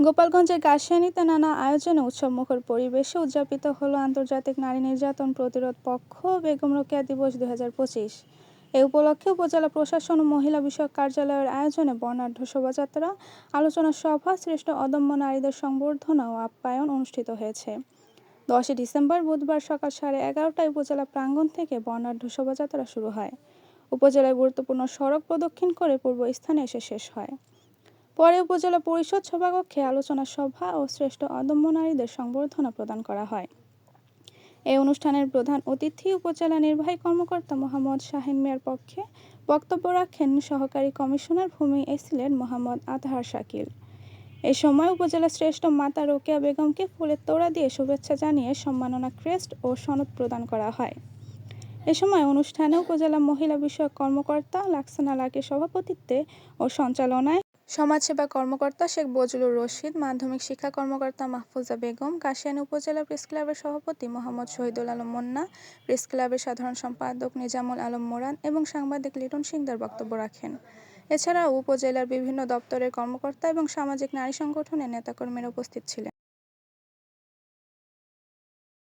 গোপালগঞ্জের কাশিয়ানীতে নানা আয়োজনে উৎসবমুখর পরিবেশে উদযাপিত হলো আন্তর্জাতিক নারী নির্যাতন প্রতিরোধ পক্ষ বেগম রোকেয়া দিবস দুই এ উপলক্ষে উপজেলা প্রশাসন ও মহিলা বিষয়ক কার্যালয়ের আয়োজনে বর্ণাঢ্য শোভাযাত্রা, আলোচনা সভা, শ্রেষ্ঠ অদম্য নারীদের সংবর্ধনা ও আপ্যায়ন অনুষ্ঠিত হয়েছে। দশই ডিসেম্বর বুধবার সকাল সাড়ে এগারোটায় উপজেলা প্রাঙ্গণ থেকে বর্ণাঢ্য শোভাযাত্রা শুরু হয়। উপজেলায় গুরুত্বপূর্ণ সড়ক প্রদক্ষিণ করে পূর্ব স্থানে এসে শেষ হয়। পরে উপজেলা পরিষদ সভাকক্ষে আলোচনা সভা ও শ্রেষ্ঠ অদম্য নারীদের সংবর্ধনা প্রদান করা হয়। এই অনুষ্ঠানের প্রধান অতিথি উপজেলা নির্বাহী কর্মকর্তা মোহাম্মদ শাহিন মিয়ার পক্ষে বক্তব্য রাখেন সহকারী কমিশনার ভূমি এসিলেন মোহাম্মদ আতহার শাকিল। এ সময় উপজেলা শ্রেষ্ঠ মাতা রোকেয়া বেগমকে ফুলের তোড়া দিয়ে শুভেচ্ছা জানিয়ে সম্মাননা ক্রেস্ট ও সনদ প্রদান করা হয়। এ সময় অনুষ্ঠানে উপজেলা মহিলা বিষয়ক কর্মকর্তা, লাক্সানা লাকের সভাপতিত্বে ও সঞ্চালনায় সমাজসেবা কর্মকর্তা শেখ বজলুর রশিদ, মাধ্যমিক শিক্ষা কর্মকর্তা মাহফুজা বেগম, কাশিয়ানী উপজেলা প্রেস ক্লাবের সভাপতি মোহাম্মদ শহীদুল আলম মন্না, প্রেস ক্লাবের সাধারণ সম্পাদক নিজামুল আলম মোরান এবং সাংবাদিক লিটন সিংদার বক্তব্য রাখেন। এছাড়াও উপজেলার বিভিন্ন দপ্তরের কর্মকর্তা এবং সামাজিক নারী সংগঠনের নেতাকর্মীরা উপস্থিত ছিলেন।